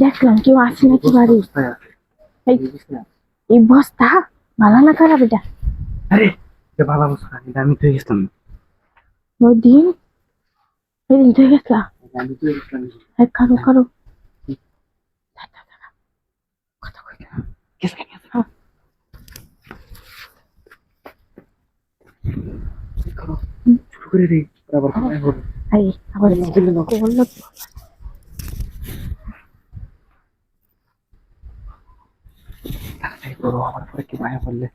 দেখলাম কেউ আসে নাকি বাড়ি? এই বস্তা ভালো না খারাপ এটা? আরে বাবা বসা আমি তো গেছিলাম। ওই দিন? ওই দিন তুই গেছিলাম। কারও কারও দাঁড়া, দাঁড়া। কথা কই গেছে গেছে হ্যাঁ। করো রে আবার কোথায় আবার দিলে না বলল তাড়াতাড়ি করো। আবার পরে কি মায়া বললে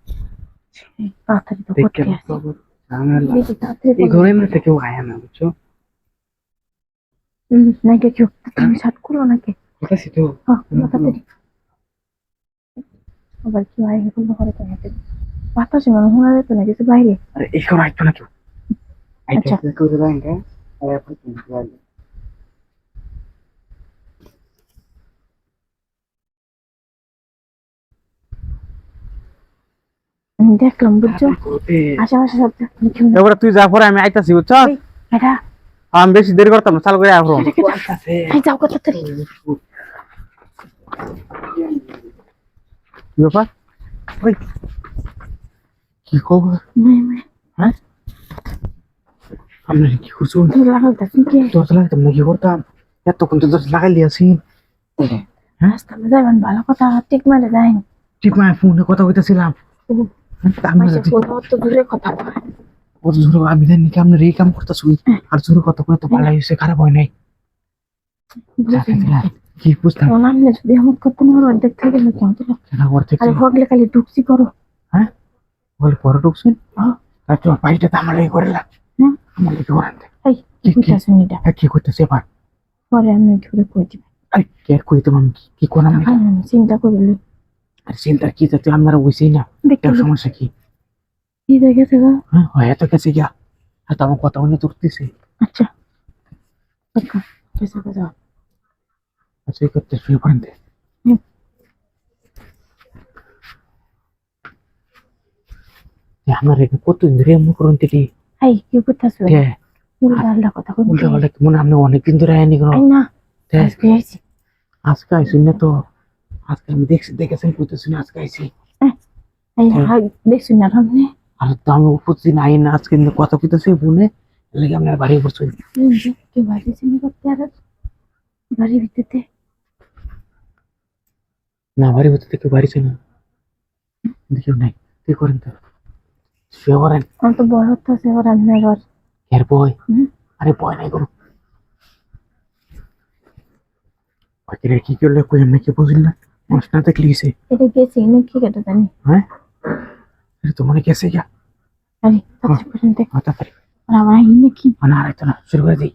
তাড়াতাড়ি তো করতে আছে ঝামেলা এই করো। মধ্যে কেউ আয় না বুঝছ হুম, নাকি কেউ তুমি সাত করো নাকি কোথায় তো তাড়াতাড়ি আবার কি হয় করে তো নাকি বাতাসে মনে শোনা যেত না কিছু বাইরে? আরে এই ঘরে আইতো না কেউ আইতো। আচ্ছা। করে দেন কে আরে আপনি দেখলাম বুঝছ? আশেপাশে সব এবারে তুই যা পরে আমি আইতাছি বুঝছ? এটা। আমি বেশি দেরি করতাম না চাল করে আইবো যাও কত তাড়াতাড়ি। কি ব্যাপার? ওই কি খবর? হ্যাঁ? আমরা কি করছুন দরজা লাগাতাম না কি করতাম? এতক্ষণ তো দরজা লাগাই রাস্তাতে যাবেন ভালো কথা ঠিক মারে যাই ঠিক মায়ের ফোনে কথা কইতেছিলাম। কোথাও তো দূরে কথা। কত জোরে আমি জানি কি আপনার এই কাম করতেছি। আর জোরে কথা কয়ে তো ভালো হয়েছে খারাপ হয় নাই। কি বুঝতাম? ও নামলে যদি আমার করতে না অর্ধেক থেকে গেলে কেমন তো না ওর থেকে হগলে খালি ঢুকছি করো। হ্যাঁ? বলে পরে ঢুকছেন হ্যাঁ। আর তোমার বাড়িটা তো আমার লেগে করেলাম হুম। আমার লেগে করেন এই কি কি- কি? এটা। হ্যাঁ কি করতেছে এবার? পরে আমি ধরে কই এই কে কইতে আমি? কি কি আমি? চিন্তা করিলি আর চিন্তা কি আপনারা ওইসেই না। দেখতে সমস্যা কি? কি দেখেছে গো? হ্যাঁ হয় এত গেছে গিয়া। আর তো আমার কথা মনে তুলতেছে আচ্ছা। আচ্ছা পড়েন দে। হুম। এ আমার এখানে কতদিন ধরে করুন থেকে এই কি করতেছো উল্টা আল্লাহ কথা কই উল্টা মনে হয় আপনি অনেকদিন ধরে আয়নি কোনো না আজকে আইছি আজকে আইসুন না তো আজকে আমি দেখছি দেখেছেন কইতেছি না আজকে এই হাই দেখছি না সামনে আর তো আমি প্রতিদিন আই না আজকে কিন্তু কথা কইতেছি বলে লাগে আপনার বাড়ি পড়ছেন কেউ বাড়ি চিনি করতে আর বাড়ির ভিতরে না হতে থেকে বাড়িছে না। দেখিও নাই তুই করেন তো। শুয়ে পড়েন। আমার তো বড় হচ্ছে এবার আমি আবার। এর বয়? হুম। ভয় নাই করো বাকিরা কি করলে কই আমি কি বুঝলি না? মানুষ না দেখলি গেছে। এটা গেছি না কি কেটে জানি। হ্যাঁ? আরে তো মনে গেছে গিয়া। আরে দেখ। হঠাৎ করে আর আমার আইন নাকি মানে আর হয়তো না শুরু করে দিই।